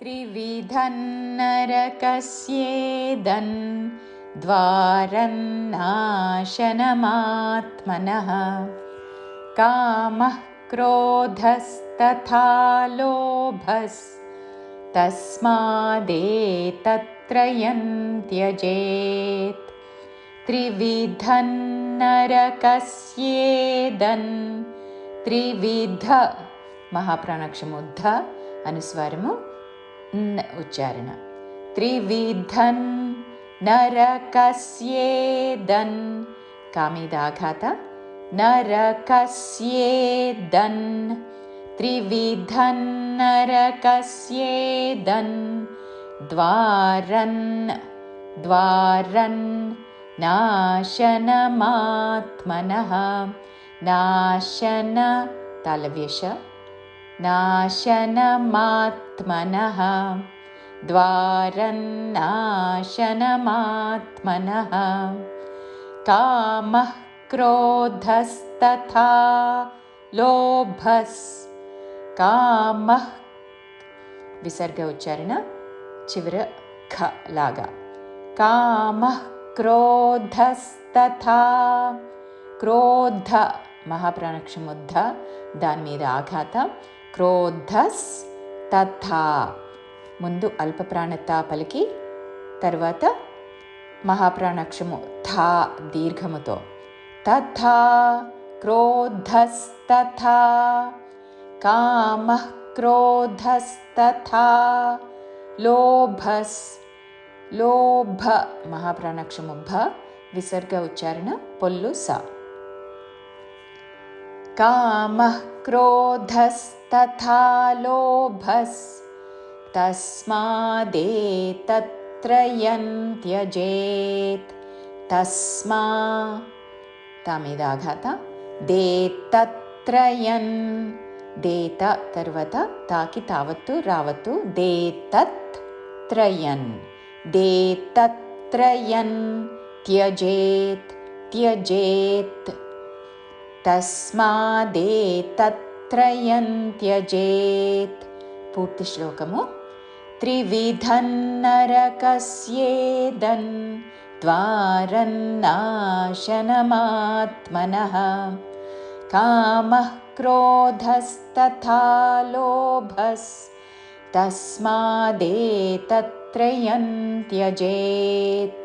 त्रिविधन्नरकस्येदन् द्वारन्नाशनमात्मनः। कामः क्रोधस्तथा लोभस्तस्मादेतत्रयं त्यजेत् त्रिविधन्नरकस्येदन् त्रिविध महाप्राणक्षमुद्ध अनुस्वारमु उच्चारण। त्रिविधन् नरकस्येदन्। कामिदाघात नरकस्येदन्। त्रिविधन् नरकस्येदन्। द्वारन् द्वारन् नाशनमात्मनः। नाशन तालव्यश नाशनमात्मनः द्वारन्नाशनमात्मनः कामः क्रोधस्तथा लोभस् कामः विसर्ग उच्चारण चिवर ख लागा कामः क्रोधस्तथा क्रोध महाप्राणक्षमुद्ध దాని మీద ఆఘాత క్రోధస్ తథా. ముందు అల్పప్రాణతా పలికి తర్వాత మహాప్రాణాక్షము థా దీర్ఘముతో. తథా క్రోధస్తథా కామ క్రోధస్తథా లోభస్ లోభ మహాప్రాణాక్షము భ విసర్గ ఉచ్చారణ పొల్లు సా. कामः क्रोधस्तथा लोभस्तस्मादेतत्रयं त्यजेत् तस्मा तामेदाघात। देतत्रयन्। देत तर्वत ताकि तावत्तु रावत्तु देतत् त्रयन् देतत्रयन्। त्यजेत्। त्यजेत् तस्मादेतत्रयन्त्यजेत्। पूर्तिश्लोकमु। त्रिविधन्नरकस्येदन् द्वारन्नाशनमात्मनः। कामः क्रोधस्तथा लोभस्तस्मादेतत्रयन्त्यजेत्